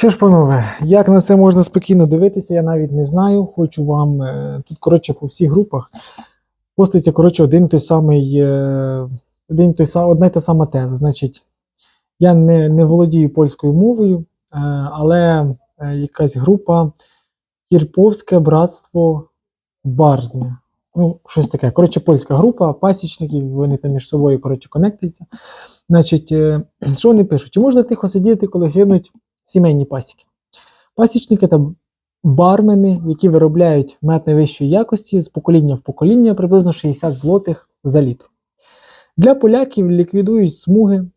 Що ж, панове, як на це можна спокійно дивитися, я навіть не знаю. Хочу вам е, тут, коротше, по всіх групах поститься, коротше, один той самий, е, один той сам, одна й та сама теза. Значить, я не, не володію польською мовою, е, але якась група Кірповське братство Барзня. Ну, щось таке. Коротше, польська група, пасічників, вони там між собою, коротше, конектуються. Значить, що вони пишуть? Чи можна тихо сидіти, коли гинуть сімейні пасіки? Пасічники та бармени, які виробляють мед найвищої якості з покоління в покоління, приблизно 60 злотих за літр. Для поляків ліквідують смуги.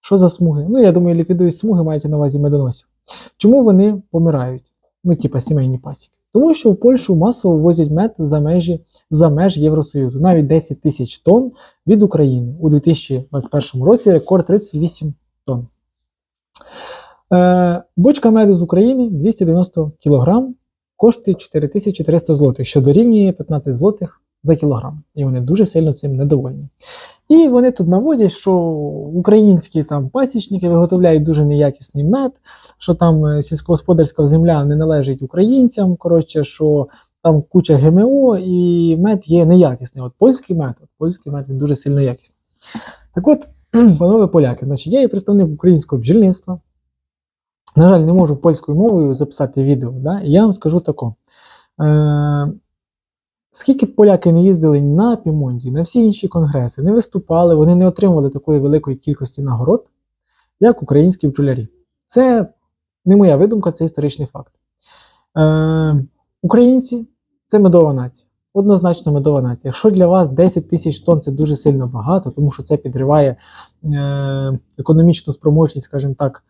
Що за смуги? Ну, я думаю, ліквідують смуги, мається на увазі медоносів. Чому вони помирають? Ну, типа сімейні пасіки. Тому що в Польщу масово возять мед за межі за меж Євросоюзу, навіть 10 тисяч тонн від України. У 2021 році рекорд 38 тонн. Е, бочка меду з України 290 кг коштує 4300 злотих, що дорівнює 15 злотих за кілограм. І вони дуже сильно цим недовольні. І вони тут наводять, що українські там пасічники виготовляють дуже неякісний мед, що там е, сільськогосподарська земля не належить українцям. Коротше, що там куча ГМО і мед є неякісний. От польський мед, от польський мед він дуже сильно якісний. Так от, панове поляки, значить, я є представник українського бджільництва. На жаль, не можу польською мовою записати відео. Да? Я вам скажу тако. Е, скільки б поляки не їздили на Пімонті, на всі інші конгреси, не виступали, вони не отримували такої великої кількості нагород, як українські бджолярі. Це не моя видумка, це історичний факт. Е, українці це медова нація. Однозначно медова нація. Якщо для вас 10 тисяч тонн це дуже сильно багато, тому що це підриває е, економічну спроможність, скажімо так,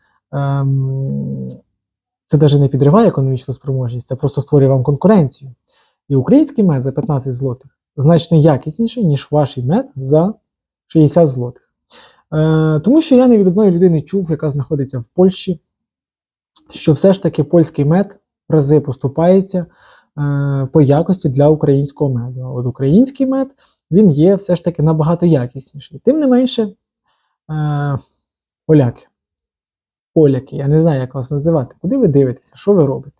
це навіть не підриває економічну спроможність, це просто створює вам конкуренцію. І український мед за 15 злотих значно якісніший, ніж ваш мед за 60 злотих. Е, тому що я не від одної людини чув, яка знаходиться в Польщі, що все ж таки польський мед в рази поступається е, по якості для українського меду. А от український мед він є все ж таки набагато якісніший. Тим не менше, е, поляки. Поляки, я не знаю, як вас називати. Куди ви дивитеся, що ви робите?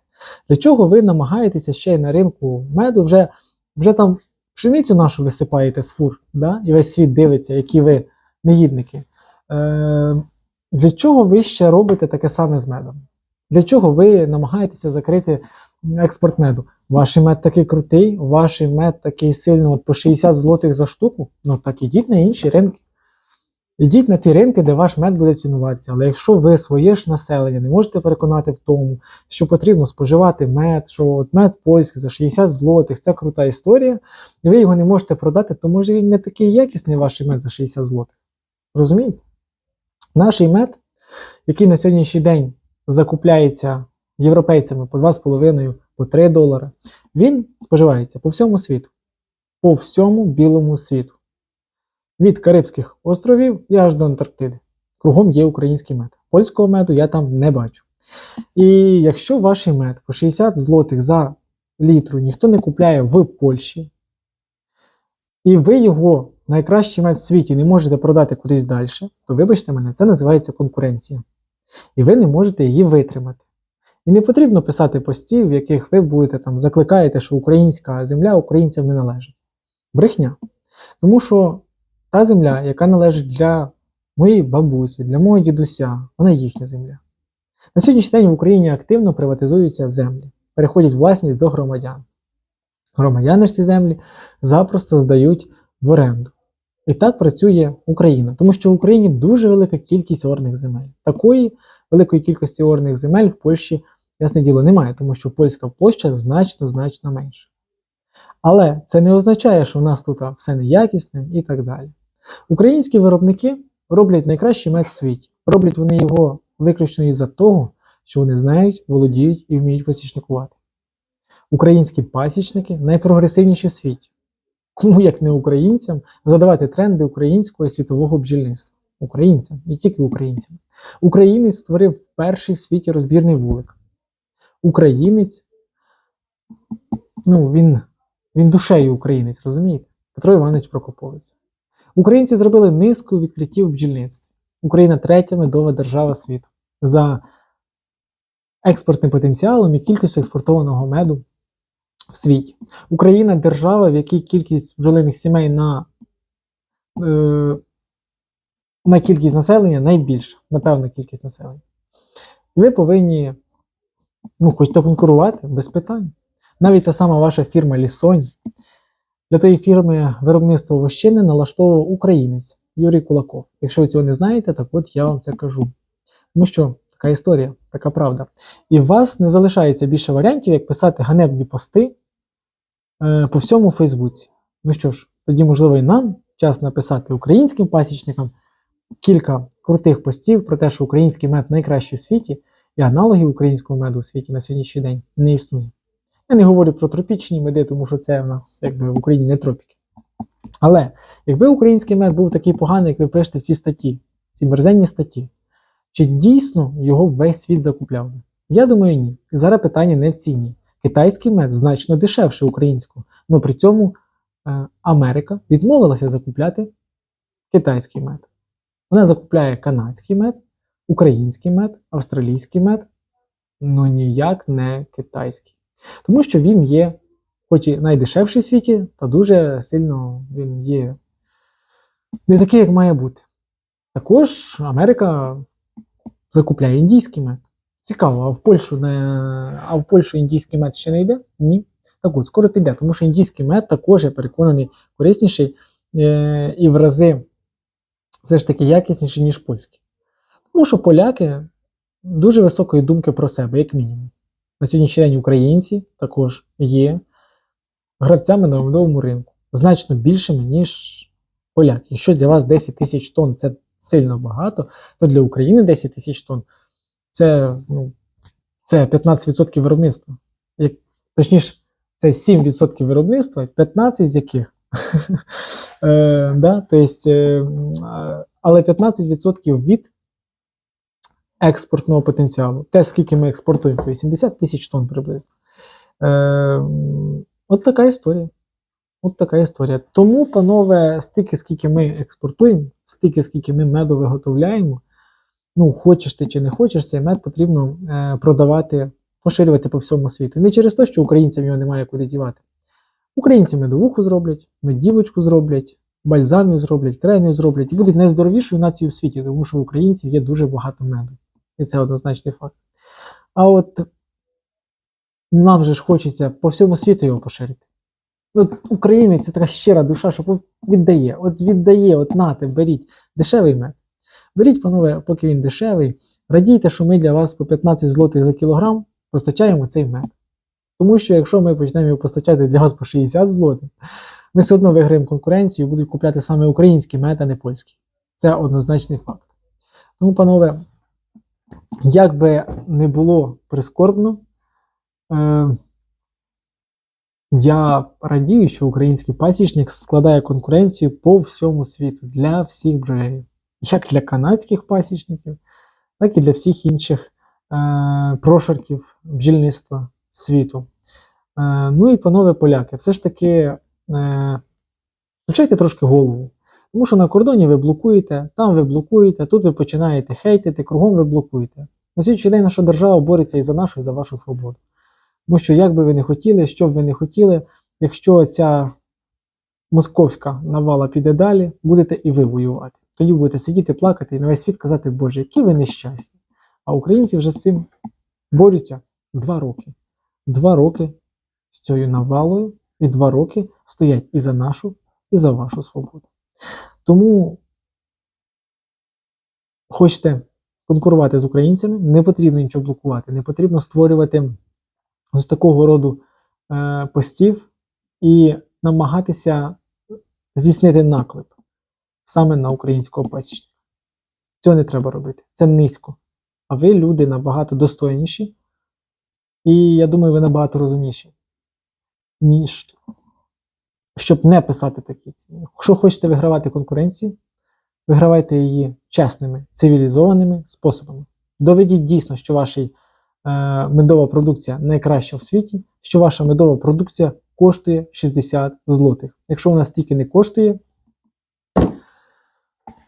Для чого ви намагаєтеся ще й на ринку меду, вже вже там пшеницю нашу висипаєте з фур, да? і весь світ дивиться, які ви негідники. Е, Для чого ви ще робите таке саме з медом? Для чого ви намагаєтеся закрити експорт меду? Ваш мед такий крутий, ваш мед такий сильно от по 60 злотих за штуку, ну так ідіть на інші ринки. Ідіть на ті ринки, де ваш мед буде цінуватися. Але якщо ви своє ж населення не можете переконати в тому, що потрібно споживати мед, що от мед польський за 60 злотих, це крута історія, і ви його не можете продати, то може він не такий якісний ваш мед за 60 злотих. Розумієте? Наш мед, який на сьогоднішній день закупляється європейцями по 2,5, по 3 долари, він споживається по всьому світу. По всьому білому світу. Від Карибських островів і аж до Антарктиди. Кругом є український мед. Польського меду я там не бачу. І якщо ваш мед по 60 злотих за літру ніхто не купляє в Польщі, і ви його найкращий мед в світі не можете продати кудись далі, то вибачте мене, це називається конкуренція. І ви не можете її витримати. І не потрібно писати постів, в яких ви будете там закликаєте, що українська земля українцям не належить. Брехня. Тому що та земля, яка належить для моєї бабусі, для мого дідуся, вона їхня земля. На сьогоднішній день в Україні активно приватизуються землі, переходять власність до громадян. Громадяни ж ці землі запросто здають в оренду. І так працює Україна, тому що в Україні дуже велика кількість орних земель. Такої великої кількості орних земель в Польщі, ясне діло, немає, тому що польська площа значно-значно менша. Але це не означає, що в нас тут все неякісне і так далі. Українські виробники роблять найкращий мед в світі. Роблять вони його виключно із-за того, що вони знають, володіють і вміють пасічникувати. Українські пасічники найпрогресивніші в світі. Кому, як не українцям, задавати тренди українського і світового бджільництва. Українцям, і тільки українцям. Українець створив перший в світі розбірний вулик. Українець, ну, він, він душею українець, розумієте? Петро Іванович Прокоповець. Українці зробили низку відкриттів в бджільництві. Україна третя медова держава світу. За експортним потенціалом і кількістю експортованого меду в світі. Україна держава, в якій кількість бджолиних сімей на, е, на кількість населення найбільша, напевно, кількість населення. Ви повинні, ну, хочете конкурувати без питань. Навіть та сама ваша фірма Лісонь. Для тої фірми виробництво вощини налаштовував українець Юрій Кулаков. Якщо ви цього не знаєте, так от я вам це кажу. Тому що така історія, така правда. І у вас не залишається більше варіантів, як писати ганебні пости е, по всьому Фейсбуці. Ну що ж, тоді, можливо, і нам час написати українським пасічникам кілька крутих постів про те, що український мед найкращий в світі, і аналогів українського меду у світі на сьогоднішній день не існує. Я не говорю про тропічні меди, тому що це в нас якби в Україні не тропіки. Але якби український мед був такий поганий, як ви пишете ці статті, ці мерзенні статті, чи дійсно його весь світ закупляв? Я думаю, ні. Зараз питання не в ціні. Китайський мед значно дешевше українського, але при цьому е, Америка відмовилася закупляти китайський мед. Вона закупляє канадський мед, український мед, австралійський мед, ну ніяк не китайський. Тому що він є, хоч і найдешевший в світі, та дуже сильно він є не такий, як має бути. Також Америка закупляє індійський мед. Цікаво, а в Польщу не... а в Польщу індійський мед ще не йде? Ні. Так от, скоро піде, тому що індійський мед також, я переконаний, корисніший е- і в рази все ж таки якісніший, ніж польський. Тому що поляки дуже високої думки про себе, як мінімум. На сьогоднішній день українці також є гравцями на медовому ринку, значно більшими, ніж поляки. Якщо для вас 10 тисяч тонн це сильно багато, то для України 10 тисяч тонн це, ну, це 15% виробництва. Як, точніше, це 7% виробництва, 15 з яких. е, да? тобто, але 15% від експортного потенціалу. Те, скільки ми експортуємо, це 80 тисяч тонн приблизно. Е, от така історія. От така історія. Тому, панове, стільки, скільки ми експортуємо, стільки, скільки ми меду виготовляємо, ну, хочеш ти чи не хочеш, цей мед потрібно е, продавати, поширювати по всьому світу. Не через те, що українцям його немає куди дівати. Українці медовуху зроблять, медівочку зроблять, бальзамію зроблять, кремію зроблять і будуть найздоровішою нацією в світі, тому що в українців є дуже багато меду. І це однозначний факт. А от нам же ж хочеться по всьому світу його поширити. От Українець це така щира душа, що віддає. От віддає, от нате, беріть. Дешевий мед. Беріть, панове, поки він дешевий. Радійте, що ми для вас по 15 злотих за кілограм постачаємо цей мед. Тому що якщо ми почнемо його постачати для вас по 60 злотих, ми все одно виграємо конкуренцію і будуть купляти саме український мед, а не польський. Це однозначний факт. Тому, панове, як би не було прискорбно, е, я радію, що український пасічник складає конкуренцію по всьому світу для всіх бджолярів. Як для канадських пасічників, так і для всіх інших е, прошарків бджільництва світу. Е, ну і, панове поляки, все ж таки е, включайте трошки голову. Тому що на кордоні ви блокуєте, там ви блокуєте, тут ви починаєте хейтити, кругом ви блокуєте. На сьогоднішній день наша держава бореться і за нашу, і за вашу свободу. Тому що, як би ви не хотіли, що б ви не хотіли, якщо ця московська навала піде далі, будете і ви воювати. Тоді будете сидіти, плакати і на весь світ казати, Боже, які ви нещасні. А українці вже з цим борються два роки. Два роки з цією навалою, і два роки стоять і за нашу, і за вашу свободу. Тому хочете конкурувати з українцями, не потрібно нічого блокувати, не потрібно створювати ось такого роду е, постів і намагатися здійснити наклеп саме на українського пасічника. Цього не треба робити. Це низько. А ви люди набагато достойніші, і я думаю, ви набагато розумніші, ніж щоб не писати такі ціни. Якщо хочете вигравати конкуренцію, вигравайте її чесними, цивілізованими способами. Доведіть дійсно, що ваша е, медова продукція найкраща в світі, що ваша медова продукція коштує 60 злотих. Якщо вона стільки не коштує,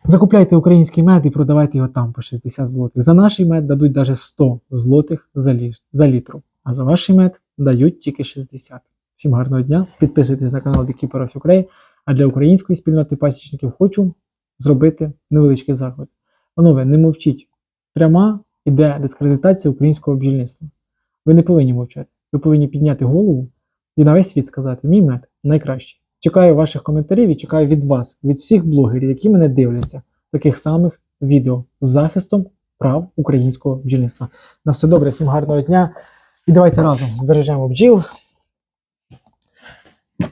Закупляйте український мед і продавайте його там по 60 злотих. За наш мед дадуть навіть 100 злотих за, лі... за літру, а за ваш мед дають тільки 60. Всім гарного дня. Підписуйтесь на канал Beekeeper of Ukraine. А для української спільноти пасічників хочу зробити невеличкий заклик. Панове, не мовчіть. Пряма іде дискредитація українського бджільництва. Ви не повинні мовчати. Ви повинні підняти голову і на весь світ сказати: мій мед найкращий. Чекаю ваших коментарів і чекаю від вас, від всіх блогерів, які мене дивляться, таких самих відео з захистом прав українського бджільництва. На все добре, всім гарного дня. І давайте разом збережемо бджіл.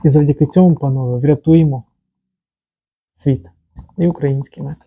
І завдяки цьому, панове, врятуємо світ і український мед.